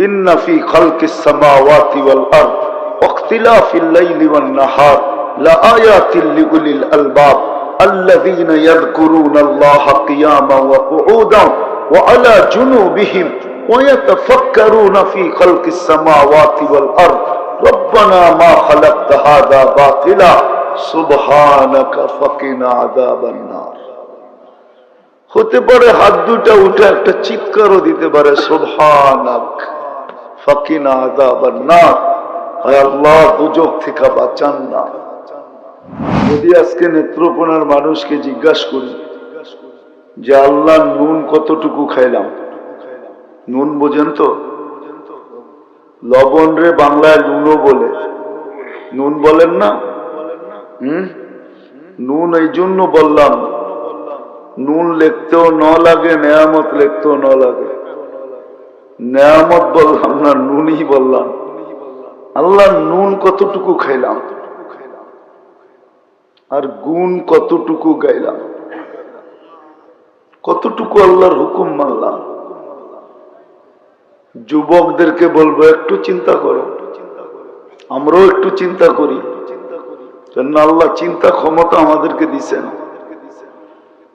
إن في خلق السماوات والأرض واختلاف الليل والنهار لآيات لأولي الألباب الذين يذكرون الله قياما وقعودا وعلى جنوبهم ويتفكرون في خلق السماوات والأرض ربنا ما خلقت هذا باطلا سبحانك فقنا عذاب النار হতে পারে হাত দুটা উঠে একটা চিৎকারও দিতে পারে সোভানাক ফাকিনা আদাবার না হয় আল্লাহ, দুজক থেকে বাঁচান না। যদি আজকে মানুষকে জিজ্ঞাসা করি যে, আল্লাহ নুন কতটুকু খাইলাম? নুন বোঝেন তো? লবণ রে বাংলায় নুনও বলে। নুন বলেন না? হুম? নুন এই জন্য বললাম, নুন লিখতেও ন লাগে, নেয়ামত লিখতেও ন লাগে। নেয়ামত বললাম না নুনই বললাম। আল্লাহ নুন কতটুকু খাইলাম? আর গুণ কতটুকু গাইলাম? কতটুকু আল্লাহর হুকুম মানলাম? যুবকদেরকে বলব, একটু চিন্তা করো। আমরাও একটু চিন্তা করি। কেন আল্লাহ চিন্তা ক্ষমতা আমাদেরকে দিছেন।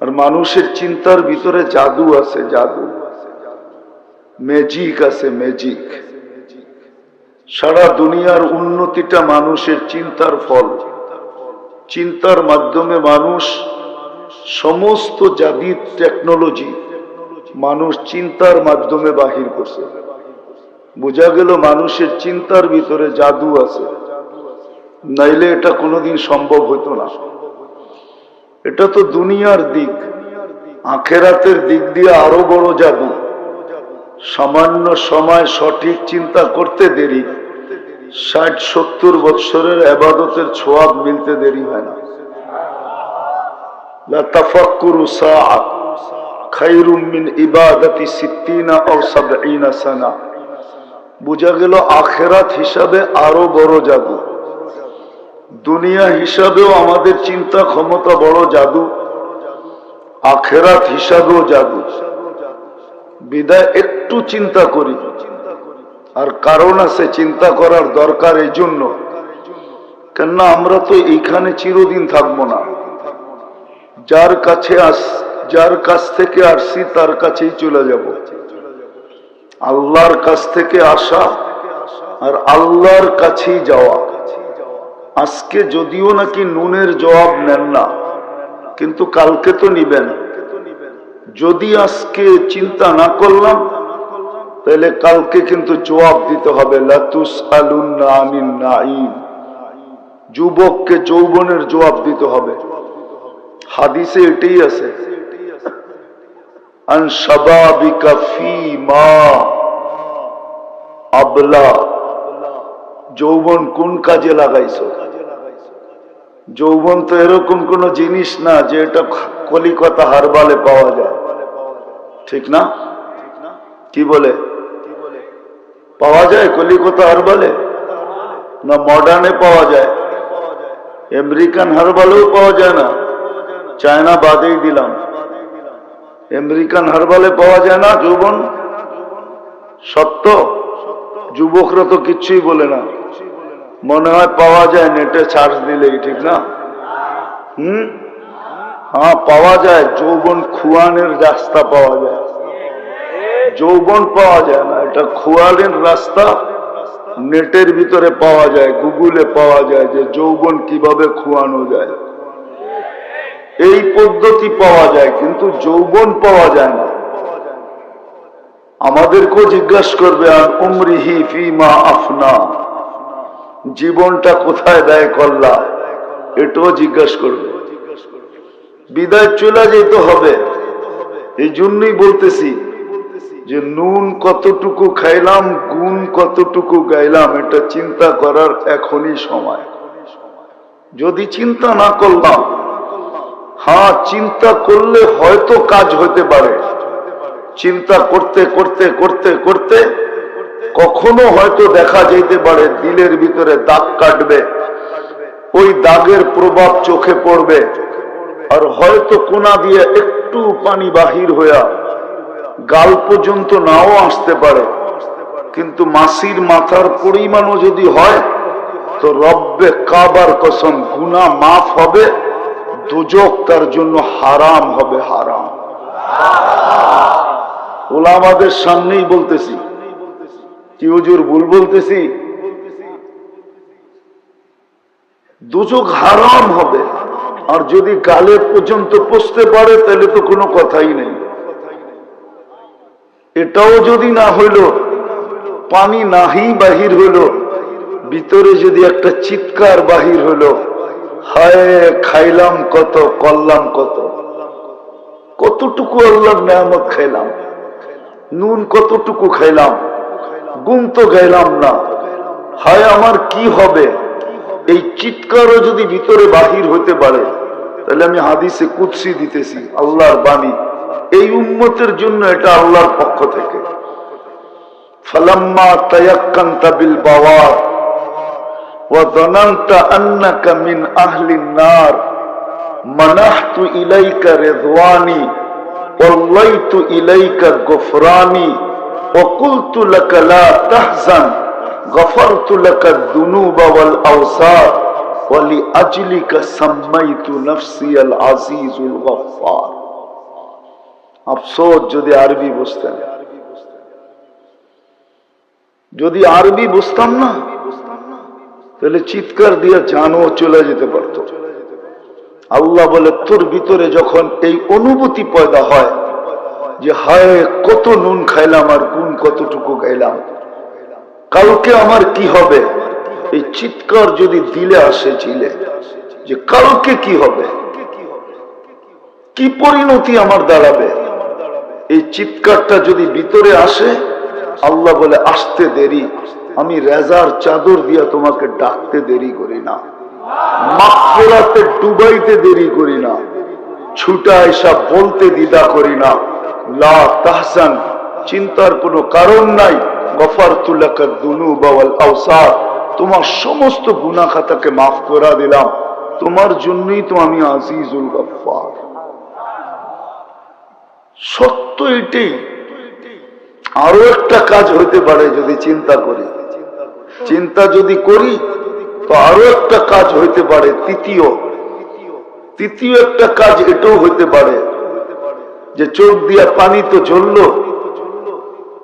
আর মানুষের চিন্তার ভিতরে জাদু আছে, জাদু। ম্যাজিক আছে ম্যাজিক সারা দুনিয়ার উন্নতিটা মানুষের চিন্তার ফল। চিন্তার মাধ্যমে মানুষ সমস্ত জাদিদ টেকনোলজি মানুষ চিন্তার মাধ্যমে বাহির করছে। বোঝা গেল মানুষের চিন্তার ভিতরে জাদু আছে। নাইলে এটা কোনোদিন সম্ভব হতো না। এটা তো দুনিয়ার দিক। আখেরাতের দিক দিয়ে আরও বড় জাদু। সামান্য সময় সঠিক চিন্তা করতে দেরি। ষাট, সত্তর বৎসরের আবাদতের ছোয়াব মিলতে দেরি হয় না। বোঝা গেল আখেরাত হিসাবে আরও বড় জাদু। দুনিয়া হিসাবেও আমাদের চিন্তা ক্ষমতা বড় জাদু। আখেরাত হিসাবেও জাদু। বিদায় একটু চিন্তা করি। আর কারণ আছে, চিন্তা করার দরকার এই জন্য। কেননা আমরা তো এইখানে চিরদিন থাকব না। যার কাছে আস, যার কাছ থেকে আসছি, তার কাছেই চলে যাব। আল্লাহর কাছ থেকে আসা আর আল্লাহর কাছেই যাওয়া। আজকে যদিও নাকি নুনের জবাব নেন না, কিন্তু কালকে তো নিবেন। যদি আজকে চিন্তা না করলাম, তাহলে কালকে কিন্তু জবাব দিতে হবে লাতুস যুবককে যৌবনের জবাব দিতে হবে। হাদিসে এটাই আছে। আবলা। যৌবন কোন কাজে লাগাইছো? যৌবন তো এরকম কোন জিনিস না যে এটা কলিকতা হারবালে পাওয়া যায়। ঠিক না? কি বলে? পাওয়া যায়? কলিকতা হারবালে? না মডার্নে পাওয়া যায়? আমেরিকান হারবালেও পাওয়া যায় না? চায়না বাদেই দিলাম। আমেরিকান হারবালে পাওয়া যায় না, যৌবন? সত্য? যুবকরা তো কিচ্ছুই বলে না। মনে হয় পাওয়া যায় নেটে চার্জ দিলেই, ঠিক না? হুম? হ্যাঁ পাওয়া যায়। যৌবন খুয়ানের রাস্তা পাওয়া যায়। যৌবন পাওয়া যায় না। এটা খুয়ানের রাস্তা নেটের ভিতরে পাওয়া যায়, গুগলে পাওয়া যায় যে যৌবন কীভাবে খুয়ানো যায়। এই পদ্ধতি পাওয়া যায়, কিন্তু যৌবন পাওয়া যায় না। আমাদেরকেও জিজ্ঞাসা করবে, আর উমরিহি ফিমা আফনা? জীবনটা কোথায় ব্যয় করলা? এটাও জিজ্ঞাসা করবে। বিদায় চলে যেতে হবে। এই জন্যই বলতেছি যে নুন কতটুকু খাইলাম, গুণ কতটুকু গাইলাম, এটা চিন্তা করার এখনই সময়। যদি চিন্তা না করলাম হ্যাঁ চিন্তা করলে হয়তো কাজ হতে পারে। চিন্তা করতে করতে করতে করতে কখনো হয়তো দেখা যেতে পারে, দিলের ভিতরে দাগ কাটবে। ওই দাগের প্রভাব চোখে পড়বে। আর হয়তো কোনা দিয়ে একটু পানি বাহির হইয়া গাল পর্যন্ত নাও আসতে পারে। কিন্তু মাসির মাথার পরিমাণও যদি হয়, তো রব্বে কাবার কসম গুনা মাফ হবে, দুজক তার জন্য হারাম হবে হারাম। ওলা আমাদের সামনেই বলতেছি, কি হুজুর ভুল বলতেছি? দুজক হারাম হবে। আর যদি গালে পর্যন্ত পৌঁছতে পারে, তাহলে তো কোনো কথাই নেই। এটাও যদি না হইল, পানি নাহি বাহির হইল, ভিতরে যদি একটা চিৎকার বাহির হইল, হায়, খাইলাম কত, করলাম কত। কতটুকু আল্লাহর নেয়ামত খাইলাম? নুন কতটুকু খাইলাম? গুম তো গাইলাম না। হায়, আমার কি হবে? এই চিৎকারও যদি ভিতরে বাহির হতে পারে তাহলে আমি হাদিসে কুৎসি দিতেছি আল্লাহর বাণী এই উম্মতের জন্য এটা আল্লাহর পক্ষ থেকে فلما تيقنت بالبوار وظننت أنك من أهل النار منحت إليك رضواني والليت إليك غفراني وقلت لك لا تحزن غفرت لك الذنوب والأوسار ولأجلك سميت نفسي العزيز الغفار আফসোস যদি আরবি বুঝতেন যদি আরবি বুঝতাম না তাহলে চিৎকার দিয়ে জানও চলে যেতে পারত আল্লাহ বলে তোর ভিতরে যখন এই অনুভূতি পয়দা হয় যে হায় কত নুন খাইলাম আর গুণ কতটুকু গাইলাম কালকে আমার কি হবে? এই চিৎকার যদি দিলে আসে ঝিলে যে কালকে কি হবে? কি পরিণতি আমার দাঁড়াবে? এই চিৎকারটা যদি ভিতরে আসে, আল্লাহ বলে, আসতে দেরি, আমি রেজার চাদর দিয়া তোমাকে ডাকতে দেরি করি না। মাফরাতে ডুবাইতে দেরি করি না। ছুটা এসা বলতে দ্বিধা করি না। লা তাহসান, চিন্তার কোনো কারণ নাই। তোমার সমস্ত গুনা খাতাকে মাফ করা দিলাম। তোমার জন্যই তো আমি আজিজুল গফার। সত্য এটাই। আরও একটা কাজ হইতে পারে যদি চিন্তা করি। চিন্তা যদি করি, তো আরও একটা কাজ হইতে পারে, তৃতীয়। তৃতীয় একটা কাজ এটাও হইতে পারে যে চোখ দিয়া পানি তো জ্বলল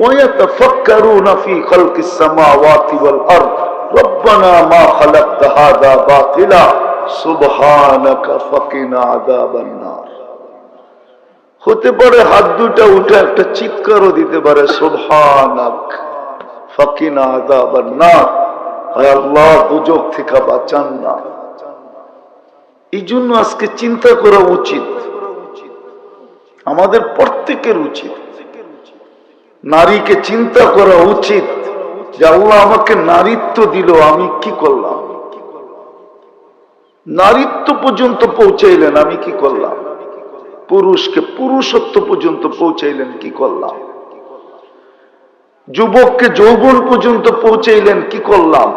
ويتفكرون في خلق السماوات والأرض ربنا ما خلقت هذا باطلا سبحانك فقنا عذاب النار হতে পারে হাত দুটা উঠে একটা চিৎকারও দিতে পারে সোভানাক ফাকিনা আদাবার না হায় আল্লাহ দুজক থেকে বাঁচান না এই জন্য আজকে চিন্তা করা উচিত আমাদের প্রত্যেকের উচিত নারীকে চিন্তা করা উচিত যে আল্লাহ আমাকে নারীত্ব দিল, আমি কি করলাম? নারীত্ব পর্যন্ত পৌঁছাইলেন, আমি কি করলাম? পুরুষকে পুরুষত্ব পর্যন্ত পৌঁছাইলেন, কি করলাম? যুবককে যৌবন পর্যন্ত পৌঁছাইলেন, কি করলাম?